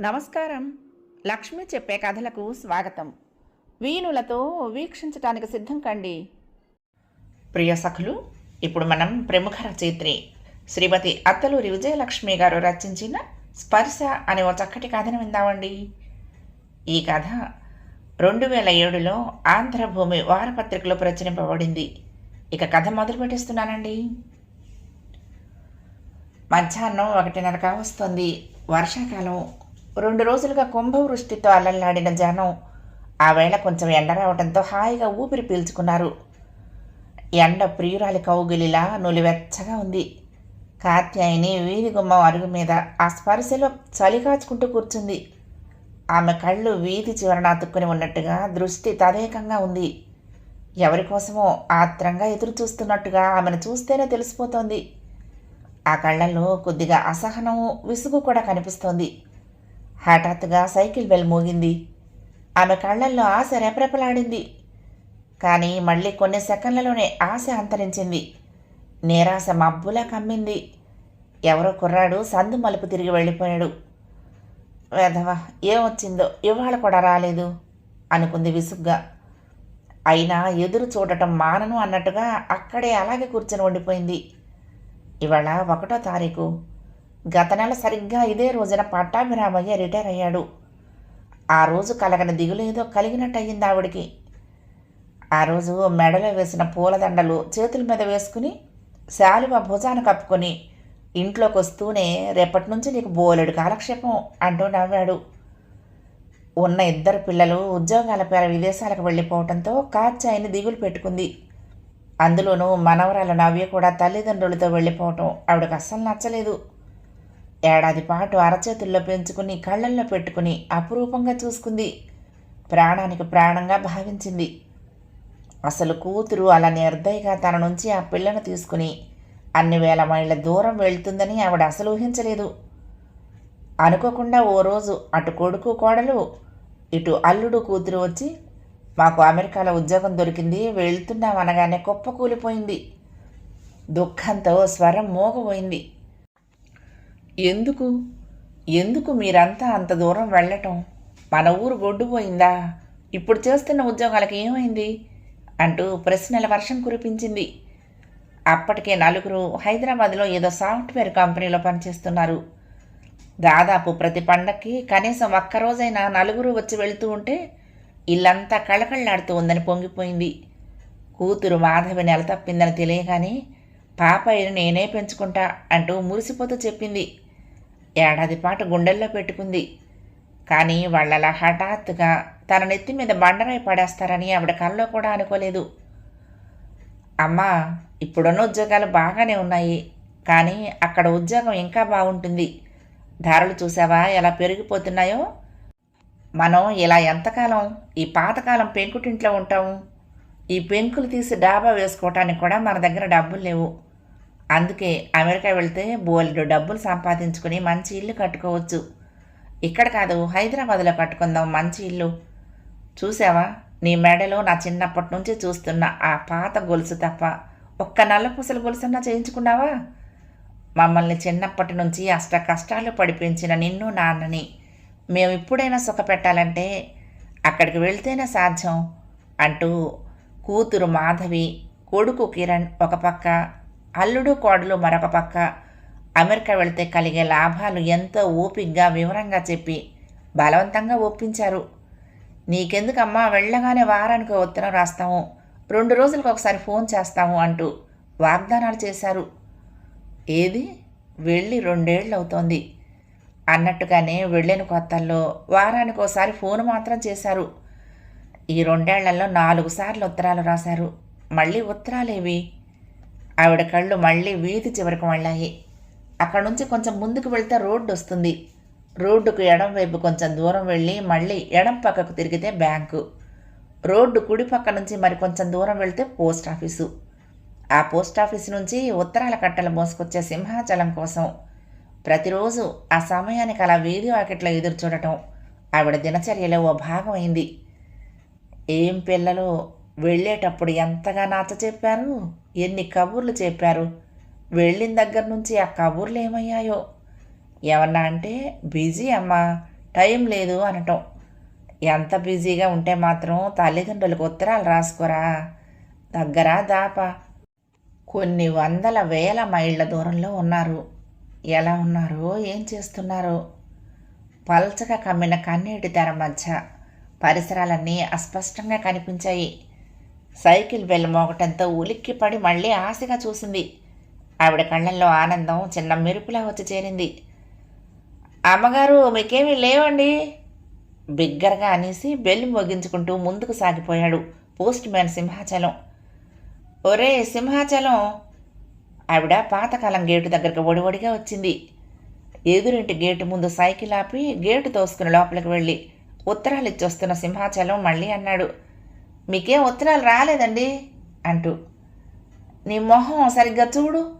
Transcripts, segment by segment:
నమస్కారం. లక్ష్మి చెప్పే కథలకు స్వాగతం. వీణులతో వీక్షించటానికి సిద్ధం కండి. ప్రియ సఖులు ఇప్పుడు మనం ప్రముఖ రచయిత్రి శ్రీమతి అత్తలూరి విజయలక్ష్మి గారు రచించిన స్పర్శ అనే ఓ చక్కటి కథను విందామండి. ఈ కథ రెండు వేల ఏడులో ఆంధ్రభూమి వారపత్రికలో ప్రచురింపబడింది. ఇక కథ మొదలు పెట్టేస్తున్నానండి మధ్యాహ్నం ఒకటిన్నర కావస్తుంది వర్షాకాలం. రెండు రోజులుగా కుంభవృష్టితో అల్లల్లాడిన జనం ఆ వేళ కొంచెం ఎండ రావడంతో హాయిగా ఊపిరి పీల్చుకున్నారు. ఎండ ప్రియురాలి కౌగిలిలా నులివెచ్చగా ఉంది. కాత్యాయిని వీధి గుమ్మం అరుగు మీద ఆ స్పర్శలో చలి కాచుకుంటూ కూర్చుంది. ఆమె కళ్ళు వీధి చివరన అతుక్కుని ఉన్నట్టుగా దృష్టి తదేకంగా ఉంది. ఎవరి కోసమో ఆత్రంగా ఎదురు చూస్తున్నట్టుగా ఆమెను చూస్తేనే తెలిసిపోతోంది. ఆ కళ్ళల్లో కొద్దిగా అసహనం విసుగు కూడా కనిపిస్తోంది. హఠాత్తుగా సైకిల్ బెల్ మోగింది. ఆమె కళ్ళల్లో ఆశ రెపరెపలాడింది. కానీ మళ్ళీ కొన్ని సెకండ్లలోనే ఆశ అంతరించింది. నిరాశ మబ్బులా కమ్మింది. ఎవరో కుర్రాడు సందు మలుపు తిరిగి వెళ్ళిపోయాడు. వేధవా ఏమొచ్చిందో ఇవాళ కూడా రాలేదు అనుకుంది విసుగ్గా. అయినా ఎదురు చూడటం మానను అన్నట్టుగా అక్కడే అలాగే కూర్చొని ఉండిపోయింది. ఇవాళ ఒకటో తారీఖు. గత నెల సరిగ్గా ఇదే రోజున పట్టాభిరామయ్య రిటైర్ అయ్యాడు. ఆ రోజు కలగని దిగులేదో కలిగినట్టు అయ్యింది ఆవిడికి. ఆ రోజు మెడలో వేసిన పూలదండలు చేతుల మీద వేసుకుని శాలువ భుజాన కప్పుకొని ఇంట్లోకి వస్తూనే రేపటి నుంచి నీకు బోలెడు కాలక్షేపం అంటూ నవ్వాడు. ఉన్న ఇద్దరు పిల్లలు ఉద్యోగాల పేర విదేశాలకు వెళ్ళిపోవడంతో కాచాయిని దిగులు పెట్టుకుంది. అందులోనూ మనవరాల నవ్య కూడా తల్లిదండ్రులతో వెళ్ళిపోవటం ఆవిడకి అస్సలు నచ్చలేదు. ఏడాది పాటు అరచేతుల్లో పెంచుకుని కళ్ళల్లో పెట్టుకుని అపురూపంగా చూసుకుంది. ప్రాణానికి ప్రాణంగా భావించింది. అసలు కూతురు అలా నిర్దయగా తన నుంచి ఆ పిల్లను తీసుకుని అన్ని వేల మైళ్ళ దూరం వెళ్తుందని ఆవిడ అసలు ఊహించలేదు. అనుకోకుండా ఓ రోజు అటు కొడుకు కోడలు ఇటు అల్లుడు కూతురు వచ్చి మాకు అమెరికాలో ఉద్యోగం దొరికింది వెళ్తున్నాం అనగానే కుప్ప కూలిపోయింది. దుఃఖంతో స్వరం మోగపోయింది ఎందుకు? ఎందుకు మీరంతా అంత దూరం వెళ్ళటం? మన ఊరు గొడ్డుపోయిందా? ఇప్పుడు చేస్తున్న ఉద్యోగాలకు ఏమైంది? అంటూ ప్రశ్నల వర్షం కురిపించింది. అప్పటికే నలుగురు హైదరాబాద్లో ఏదో సాఫ్ట్వేర్ కంపెనీలో పనిచేస్తున్నారు. దాదాపు ప్రతి పండక్కి కనీసం ఒక్కరోజైనా నలుగురు వచ్చి వెళుతూ ఉంటే ఇల్లంతా కళకళలాడుతూ ఉందని పొంగిపోయింది. కూతురు మాధవి నెల తప్పిందని తెలియగానే పాపయ్యను నేనే పెంచుకుంటా అంటూ మురిసిపోతూ చెప్పింది. ఏడాది పాటు గుండెల్లో పెట్టుకుంది. కానీ వాళ్ళలా హఠాత్తుగా తన నెత్తి మీద బండరాయి పడేస్తారని ఆవిడ కల్లో కూడా అనుకోలేదు. అమ్మా ఇప్పుడున్న ఉద్యోగాలు బాగానే ఉన్నాయి కానీ అక్కడ ఉద్యోగం ఇంకా బాగుంటుంది. ధరలు చూసావా ఎలా పెరిగిపోతున్నాయో? మనం ఇలా ఎంతకాలం ఈ పాతకాలం పెంకుటింట్లో ఉంటాము ఈ పెంకులు తీసి డాబా వేసుకోవటానికి కూడా మన దగ్గర డబ్బులు లేవు. అందుకే అమెరికా వెళ్తే బోలెడు డబ్బులు సంపాదించుకుని మంచి ఇల్లు కట్టుకోవచ్చు. ఇక్కడ కాదు హైదరాబాద్లో కట్టుకుందాం మంచి ఇల్లు. చూసావా? నీ మెడలో నా చిన్నప్పటి నుంచి చూస్తున్న ఆ పాత గొలుసు తప్ప ఒక్క నల్ల పూసల గొలుసన్నా చేయించుకున్నావా? మమ్మల్ని చిన్నప్పటి నుంచి అష్ట కష్టాలు పడిపించిన నిన్ను నాన్నని మేము ఎప్పుడైనా సుఖ పెట్టాలంటే అక్కడికి వెళ్తేనే సాధ్యం అంటూ కూతురు మాధవి కొడుకు కిరణ్ ఒక పక్క అల్లుడు కోడలు మరొక పక్క అమెరికా వెళితే కలిగే లాభాలు ఎంతో ఓపిగ్గా వివరంగా చెప్పి బలవంతంగా ఒప్పించారు. నీకెందుకమ్మా వెళ్ళగానే వారానికి ఉత్తరం రాస్తాము రెండు రోజులకు ఒకసారి ఫోన్ చేస్తాము అంటూ వాగ్దానాలు చేశారు. ఏది? వెళ్ళి రెండేళ్ళు అవుతోంది అన్నట్టుగానే వెళ్ళిన కొత్తల్లో వారానికోసారి ఫోన్ మాత్రం చేశారు. ఈ రెండేళ్ళలో నాలుగు సార్లు ఉత్తరాలు రాశారు. మళ్ళీ ఉత్తరాలేవి? ఆవిడ కళ్ళు మళ్ళీ వీధి చివరికి వెళ్ళాయి అక్కడ నుంచి కొంచెం ముందుకు వెళ్తే రోడ్డు వస్తుంది. రోడ్డుకు ఎడం వైపు కొంచెం దూరం వెళ్ళి మళ్ళీ ఎడం పక్కకు తిరిగితే బ్యాంకు. రోడ్డు కుడి పక్క నుంచి మరి కొంచెం దూరం వెళ్తే పోస్ట్ ఆఫీసు ఆ పోస్ట్ ఆఫీస్ నుంచి ఉత్తరాల కట్టలు మోసుకొచ్చే సింహాచలం కోసం ప్రతిరోజు ఆ సమయానికి అలా వీధి వాకిట్లో ఎదురు చూడటం ఆవిడ దినచర్యలో ఓ భాగం అయింది ఏం పిల్లలు వెళ్ళేటప్పుడు ఎంతగా నాచ చెప్పారు? ఎన్ని కబుర్లు చెప్పారు? వెళ్ళిన దగ్గర నుంచి ఆ కబుర్లు ఏమయ్యాయో? ఏమన్నా అంటే బిజీ అమ్మా టైం లేదు అనటం. ఎంత బిజీగా ఉంటే మాత్రం తల్లిదండ్రులకు ఉత్తరాలు రాసుకోరా? దగ్గర దాపా. కొన్ని వందల వేల మైళ్ళ దూరంలో ఉన్నారు. ఎలా ఉన్నారో? ఏం చేస్తున్నారో? పల్చగా కమ్మిన కన్నీటి తెర మధ్య పరిసరాలన్నీ అస్పష్టంగా కనిపించాయి. సైకిల్ బెల్ మోగటంతో ఉలిక్కిపడి మళ్ళీ ఆశగా చూసింది. ఆవిడ కళ్ళల్లో ఆనందం చిన్న మెరుపులా వచ్చి చేరింది. అమ్మగారు మీకేమీ లేవండి? బిగ్గరగా అనేసి బెల్లు మోగించుకుంటూ ముందుకు సాగిపోయాడు పోస్ట్ మ్యాన్ సింహాచలం. ఒరే సింహాచలం ఆవిడ పాతకాలం గేటు దగ్గరకు ఒడివడిగా వచ్చింది. ఎదురింటి గేటు ముందు సైకిల్ ఆపి గేటు తోసుకుని లోపలికి వెళ్ళి ఉత్తరాలు ఇచ్చొస్తున్న సింహాచలం మళ్ళీ అన్నాడు. మీకేం ఉత్తరాలు రాలేదండి? అంటూ. నీ మొహం సరిగ్గా చూడు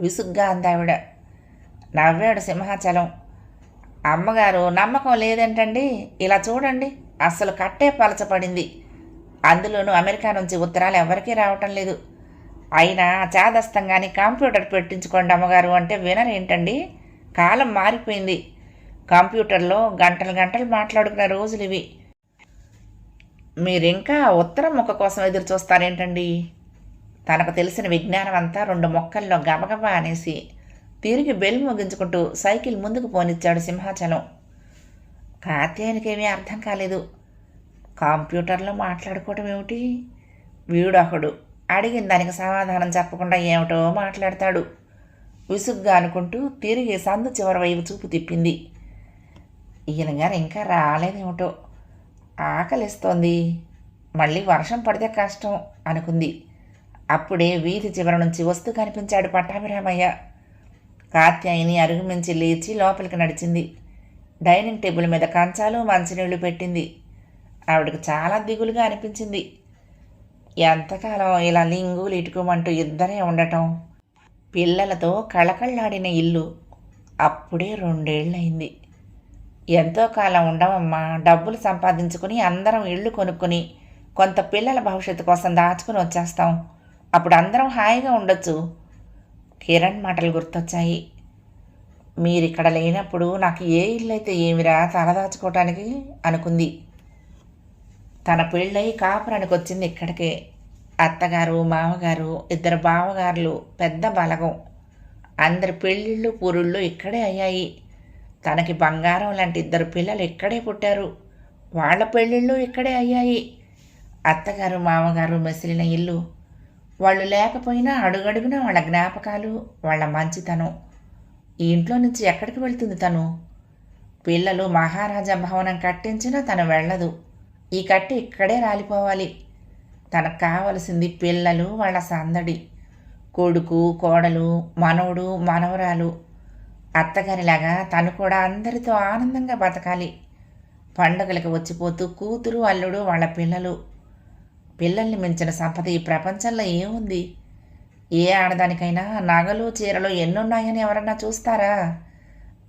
విసుగ్గా అందావిడ నవ్వాడు సింహాచలం. అమ్మగారు నమ్మకం లేదేంటండి? ఇలా చూడండి అస్సలు కట్టే పలచపడింది అందులోనూ అమెరికా నుంచి ఉత్తరాలు ఎవరికీ రావటం లేదు. అయినా చాదస్తంగాని కంప్యూటర్ పెట్టించుకోండి అమ్మగారు అంటే వినరేంటండి కాలం మారిపోయింది. కంప్యూటర్లో గంటలు గంటలు మాట్లాడుకునే రోజులు ఇవి. మీరింకా ఉత్తరం ముక్క కోసం ఎదురు చూస్తారేంటండి? తనకు తెలిసిన విజ్ఞానం అంతా రెండు మొక్కల్లో గబగబా అనేసి తిరిగి బెల్ ముగించుకుంటూ సైకిల్ ముందుకు పోనిచ్చాడు సింహాచలం. కాత్యాయనికేమీ అర్థం కాలేదు. కంప్యూటర్లో మాట్లాడుకోవటం ఏమిటి? వీడొకడు. అడిగిన దానికి సమాధానం చెప్పకుండా ఏమిటో మాట్లాడతాడు. విసుగ్గా అనుకుంటూ తిరిగి సందు చివరి వైపు చూపు తిప్పింది. ఈయన గారు ఇంకా రాలేదేమిటో ఆకలిస్తోంది. మళ్ళీ వర్షం పడితే కష్టం అనుకుంది. అప్పుడే వీధి చివర నుంచి వస్తూ కనిపించాడు పట్టాభిరామయ్య. కాత్యాయిని అరుగుమించి లేచి లోపలికి నడిచింది. డైనింగ్ టేబుల్ మీద కంచాలు మంచినీళ్ళు పెట్టింది. ఆవిడకు చాలా దిగులుగా అనిపించింది. ఎంతకాలం ఇలా లింగులు ఇటుకోమంటూ ఇద్దరే ఉండటం? పిల్లలతో కళకళ్ళాడిన ఇల్లు అప్పుడే రెండేళ్ళయింది. ఎంతో కాలం ఉండవమ్మా డబ్బులు సంపాదించుకుని అందరం ఇళ్ళు కొనుక్కొని కొంత పిల్లల భవిష్యత్తు కోసం దాచుకుని వచ్చేస్తాం. అప్పుడు అందరం హాయిగా ఉండొచ్చు. కిరణ్ మాటలు గుర్తొచ్చాయి. మీరిక్కడ లేనప్పుడు నాకు ఏ ఇల్లు అయితే ఏమిరా తలదాచుకోవటానికి అనుకుంది. తన పెళ్ళై కాపురానికి వచ్చింది ఇక్కడికే. అత్తగారు మామగారు ఇద్దరు బావగారులు పెద్ద బలగం. అందరి పెళ్ళిళ్ళు పూరుళ్ళు ఇక్కడే అయ్యాయి. తనకి బంగారం లాంటి ఇద్దరు పిల్లలు ఇక్కడే పుట్టారు. వాళ్ళ పెళ్ళిళ్ళు ఇక్కడే అయ్యాయి. అత్తగారు మామగారు మెసిలిన ఇల్లు. వాళ్ళు లేకపోయినా అడుగడుగున వాళ్ళ జ్ఞాపకాలు వాళ్ళ మంచితనం. ఈ ఇంట్లో నుంచి ఎక్కడికి వెళ్తుంది తను? పిల్లలు మహారాజా భవనం కట్టించినా తను వెళ్ళదు. ఈ కట్టి ఇక్కడే రాలిపోవాలి. తనకు కావలసింది పిల్లలు వాళ్ళ సందడి. కొడుకు కోడలు మనవడు మనవరాలు. అత్తగారిలాగా తను కూడా అందరితో ఆనందంగా బతకాలి. పండుగలకు వచ్చిపోతూ కూతురు అల్లుడు వాళ్ళ పిల్లలు. పిల్లల్ని మించిన సంపద ఈ ప్రపంచంలో ఏముంది? ఏ ఆడదానికైనా నగలు చీరలు ఎన్నున్నాయని ఎవరన్నా చూస్తారా?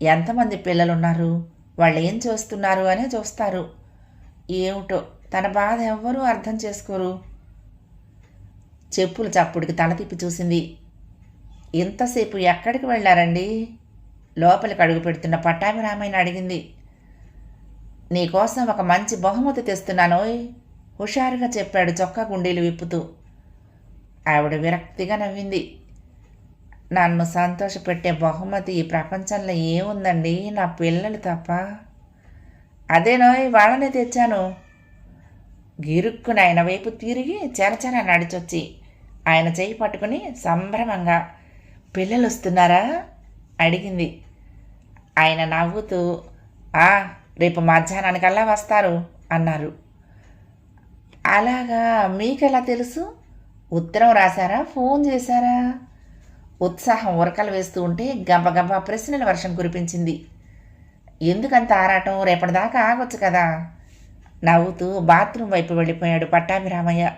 ఎంతమంది పిల్లలున్నారు? వాళ్ళు ఏం చేస్తున్నారు అనే చూస్తారు. ఏమిటో. తన బాధ ఎవ్వరూ అర్థం చేసుకోరు. చెప్పులు చప్పుడికి తల తిప్పి చూసింది. ఇంతసేపు ఎక్కడికి వెళ్ళారండి? లోపలికి అడుగు పెడుతున్న రామాయణ అడిగింది. నీకోసం ఒక మంచి బహుమతి తెస్తున్నాను హుషారుగా చెప్పాడు చొక్కా గుండీలు విప్పుతూ. ఆవిడ విరక్తిగా నవ్వింది. నన్ను సంతోషపెట్టే బహుమతి ఈ ప్రపంచంలో ఏముందండి? నా పిల్లలు తప్ప. అదేనో వాళ్ళనే తెచ్చాను. గిరుక్కున ఆయన వైపు తిరిగి చెరచెర నడిచొచ్చి ఆయన చేయి పట్టుకుని సంభ్రమంగా పిల్లలు వస్తున్నారా అడిగింది. ఆయన నవ్వుతూ ఆ రేపు మధ్యాహ్నానికల్లా వస్తారు అన్నారు. అలాగా మీకెలా తెలుసు? ఉత్తరం రాశారా? ఫోన్ చేశారా? ఉత్సాహం ఉరకలు వేస్తూ ఉంటే గబగబా ప్రశ్నల వర్షం కురిపించింది. ఎందుకంత ఆరాటం? రేపటిదాకా ఆగొచ్చు కదా. నవ్వుతూ బాత్రూమ్ వైపు వెళ్ళిపోయాడు పట్టాభిరామయ్య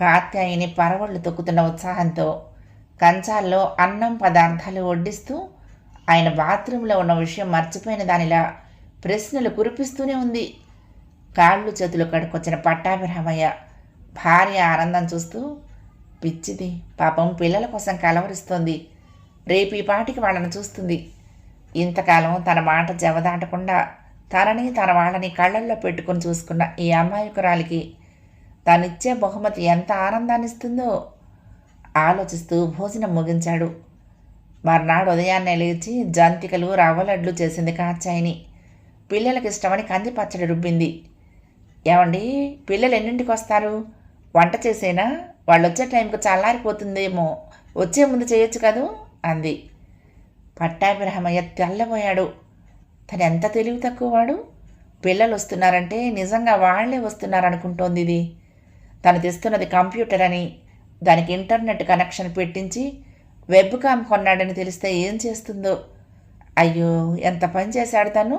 కాత్యాయిని పరవళ్ళు తొక్కుతున్న ఉత్సాహంతో కంచాల్లో అన్నం పదార్థాలు వడ్డిస్తూ ఆయన బాత్రూంలో ఉన్న విషయం మర్చిపోయిన దానిలా ప్రశ్నలు కురిపిస్తూనే ఉంది. కాళ్ళు చేతులు కడుకొచ్చిన పట్టాభిరామయ్య భార్య ఆనందం చూస్తూ పిచ్చిది పాపం పిల్లల కోసం కలవరిస్తోంది. రేపు ఈ పాటికి వాళ్ళని చూస్తుంది. ఇంతకాలం తన మాట జవదాటకుండా తనని తన వాళ్ళని కళ్ళల్లో పెట్టుకుని చూసుకున్న ఈ అమాయకురాలికి తనిచ్చే బహుమతి ఎంత ఆనందాన్ని ఇస్తుందో ఆలోచిస్తూ భోజనం ముగించాడు. మర్నాడు ఉదయాన్నే లేచి జంతికలు రవ్వలడ్లు చేసింది కాచాయిని పిల్లలకి ఇష్టమని కంది పచ్చడి రుబ్బింది. ఏమండి పిల్లలు ఎన్నింటికి వస్తారు వంట చేసేనా? వాళ్ళు వచ్చే టైంకి చల్లారిపోతుందేమో వచ్చే ముందు చేయొచ్చు కదూ? అంది. పట్టాభిరామయ్య తెల్లబోయాడు తను ఎంత తెలివి తక్కువ వాడు పిల్లలు వస్తున్నారంటే నిజంగా వాళ్ళే వస్తున్నారనుకుంటోంది ఇది. తను తెస్తున్నది కంప్యూటర్ అని దానికి ఇంటర్నెట్ కనెక్షన్ పెట్టించి వెబ్ కామ్ కొన్నాడని తెలిస్తే ఏం చేస్తుందో? అయ్యో ఎంత పని చేశాడు తను?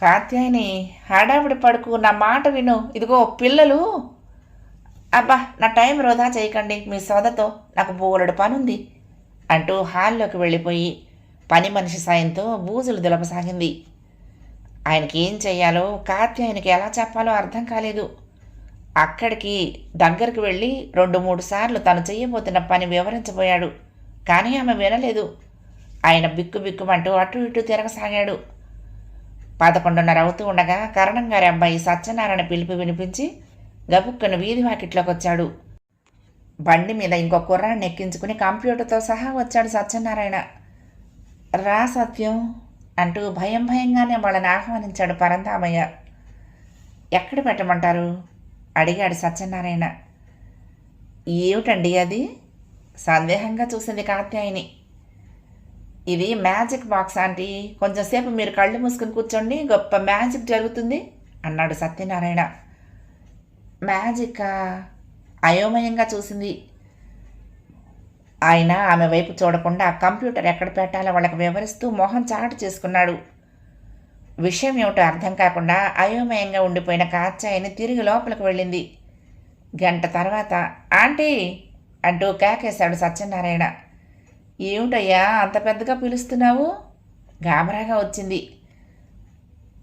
కాత్యాయని హడావిడి పడుకు నా మాట విను. ఇదిగో పిల్లలు! అబ్బా నా టైం వృధా చేయకండి. మీ సోదతో నాకు బోలెడు పనుంది. అంటూ హాల్లోకి వెళ్ళిపోయి పని మనిషి సాయంతో బూజులు దులపసాగింది. ఆయనకి ఏం చెయ్యాలో కాత్యాయనికి ఎలా చెప్పాలో అర్థం కాలేదు. అక్కడికి దగ్గరికి వెళ్ళి రెండు మూడు సార్లు తను చేయబోతున్న పని వివరించబోయాడు. కానీ ఆమె వినలేదు. ఆయన బిక్కు బిక్కుమంటూ అటు ఇటు తిరగసాగాడు. పదకొండున్నర అవుతూ ఉండగా కరణం గారి అబ్బాయి సత్యనారాయణ పిలుపు వినిపించి గబుక్కను వీధి వాకిట్లోకి వచ్చాడు బండి మీద ఇంకో కుర్రాన్ని ఎక్కించుకుని కంప్యూటర్తో సహా వచ్చాడు సత్యనారాయణ. రా సత్యం అంటూ భయం భయంగానే వాళ్ళని ఆహ్వానించాడు పరంధామయ్య. ఎక్కడ పెట్టమంటారు? అడిగాడు సత్యనారాయణ. ఏమిటండి అది? సందేహంగా చూసింది కాత్యాయిని. ఇది మ్యాజిక్ బాక్స్ ఆంటీ. కొంచెంసేపు మీరు కళ్ళు మూసుకుని కూర్చోండి. గొప్ప మ్యాజిక్ జరుగుతుంది అన్నాడు సత్యనారాయణ. మ్యాజికా? అయోమయంగా చూసింది. ఆయన ఆమె వైపు చూడకుండా కంప్యూటర్ ఎక్కడ పెట్టాలో వాళ్ళకి వివరిస్తూ మొహం చాటు చేసుకున్నాడు. విషయం ఏమిటో అర్థం కాకుండా అయోమయంగా ఉండిపోయిన కాచాయిని తిరిగి లోపలికి వెళ్ళింది. గంట తర్వాత ఆంటీ! అంటూ కేకేశాడు సత్యనారాయణ. ఏమిటయ్యా అంత పెద్దగా పిలుస్తున్నావు? గాబరాగా వచ్చింది.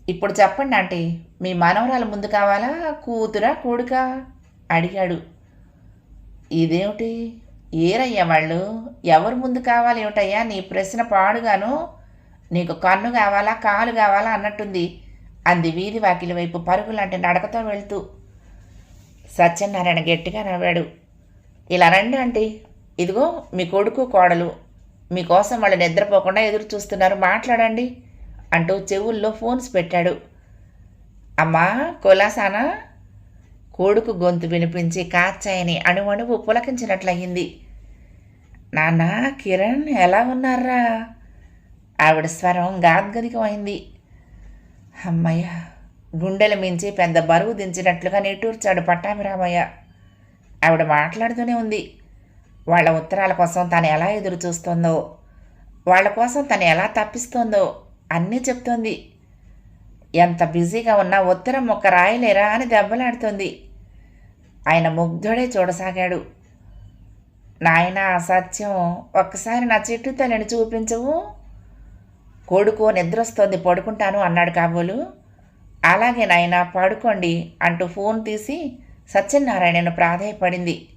ఇప్పుడు చెప్పండి ఆంటీ మీ మనవరాలు ముందు కావాలా కూతురా కొడుకా? అడిగాడు. ఇదేమిటి? ఏరయ్యా వాళ్ళు? ఎవరు ముందు కావాలి ఏమిటయ్యా? నీ ప్రశ్న పాడుగాను. నీకు కన్ను కావాలా కాలు కావాలా అన్నట్టుంది. అంది వీధి వాకిలి వైపు పరుగులాంటి నడకతో వెళ్తూ. సత్యనారాయణ గట్టిగా నవ్వాడు. ఇలా రండి ఆంటీ. ఇదిగో మీ కొడుకు కోడలు. మీకోసం వాళ్ళు నిద్రపోకుండా ఎదురు చూస్తున్నారు. మాట్లాడండి అంటూ చెవుల్లో ఫోన్స్ పెట్టాడు. అమ్మా కులాసానా? కొడుకు గొంతు వినిపించి కాచాయని అణువణువు పులకించినట్లయింది. నాన్న కిరణ్ ఎలా ఉన్నారా ఆవిడ స్వరం గాద్గదికమైంది. అమ్మయ్య గుండెల మించి పెద్ద బరువు దించినట్లుగా నిట్టూర్చాడు పట్టాభిరామయ్య ఆవిడ మాట్లాడుతూనే ఉంది. వాళ్ళ ఉత్తరాల కోసం తను ఎలా ఎదురు చూస్తోందో వాళ్ళ కోసం తను ఎలా తప్పిస్తోందో అన్నీ చెప్తోంది. ఎంత బిజీగా ఉన్నా ఉత్తరం ఒక్క రాయలేరా అని దెబ్బలాడుతోంది. ఆయన ముగ్ధుడే చూడసాగాడు. నాయన అసత్యం ఒక్కసారి నా చెట్టు తల్లిని చూపించవు. కొడుకు నిద్రొస్తోంది పడుకుంటాను అన్నాడు కాబోలు. అలాగే నాయన పడుకోండి అంటూ ఫోన్ తీసి సత్యనారాయణను ప్రాధేయపడింది.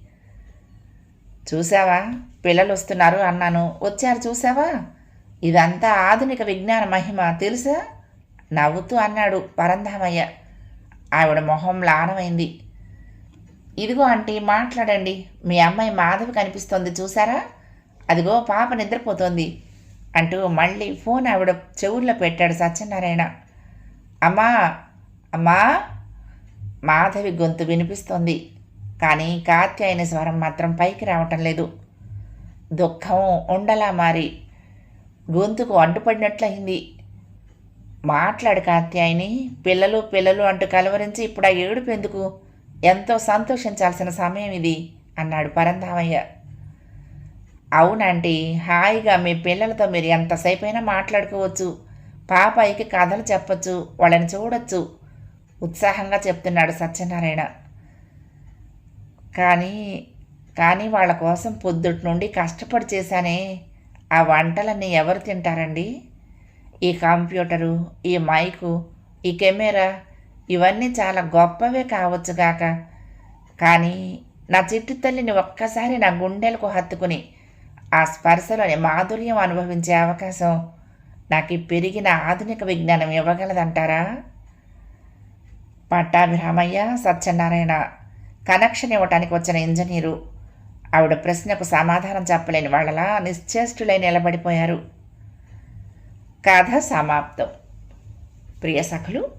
చూసావా పిల్లలు వస్తున్నారు అన్నాను. వచ్చారు చూసావా ఇదంతా ఆధునిక విజ్ఞాన మహిమ తెలుసా? నవ్వుతూ అన్నాడు పరంధామయ్య. ఆవిడ మొహం లానమైంది. ఇదిగో ఆంటీ మాట్లాడండి. మీ అమ్మాయి మాధవి కనిపిస్తోంది చూసారా? అదిగో పాప నిద్రపోతోంది అంటూ మళ్ళీ ఫోన్ ఆవిడ చెవుల్లో పెట్టాడు సత్యనారాయణ. అమ్మా అమ్మా మాధవి గొంతు వినిపిస్తోంది. కానీ కాత్యాయన స్వరం మాత్రం పైకి రావటం లేదు. దుఃఖం ఉండలా మారి గొంతుకు అడ్డుపడినట్లయింది. మాట్లాడు కాత్యాయని పిల్లలు పిల్లలు అంటూ కలవరించి ఇప్పుడు ఆ ఏడుపు ఎందుకు? ఎంతో సంతోషించాల్సిన సమయం ఇది అన్నాడు పరంధామయ్య. అవునంటీ హాయిగా మీ పిల్లలతో మీరు ఎంతసేపైనా మాట్లాడుకోవచ్చు పాపాయికి కథలు చెప్పచ్చు వాళ్ళని చూడొచ్చు ఉత్సాహంగా చెప్తున్నాడు సత్యనారాయణ. కానీ కానీ వాళ్ళ కోసం పొద్దుటి నుండి కష్టపడి చేశానే ఆ వంటలన్నీ ఎవరు తింటారండి? ఈ కంప్యూటరు ఈ మైకు ఈ కెమెరా ఇవన్నీ చాలా గొప్పవే కావచ్చు గాక. కానీ నా చిట్టు తల్లిని ఒక్కసారి నా గుండెలకు హత్తుకుని ఆ స్పర్శలోని మాధుర్యం అనుభవించే అవకాశం నాకు పెరిగిన ఆధునిక విజ్ఞానం ఇవ్వగలదంటారా? పట్టాభిరామయ్య సత్యనారాయణ కనెక్షన్ ఇవ్వటానికి వచ్చిన ఇంజనీరు ఆవిడ ప్రశ్నకు సమాధానం చెప్పలేని వాళ్ళలా నిశ్చేష్టులై నిలబడిపోయారు. కథ సమాప్తం. ప్రియ సఖులు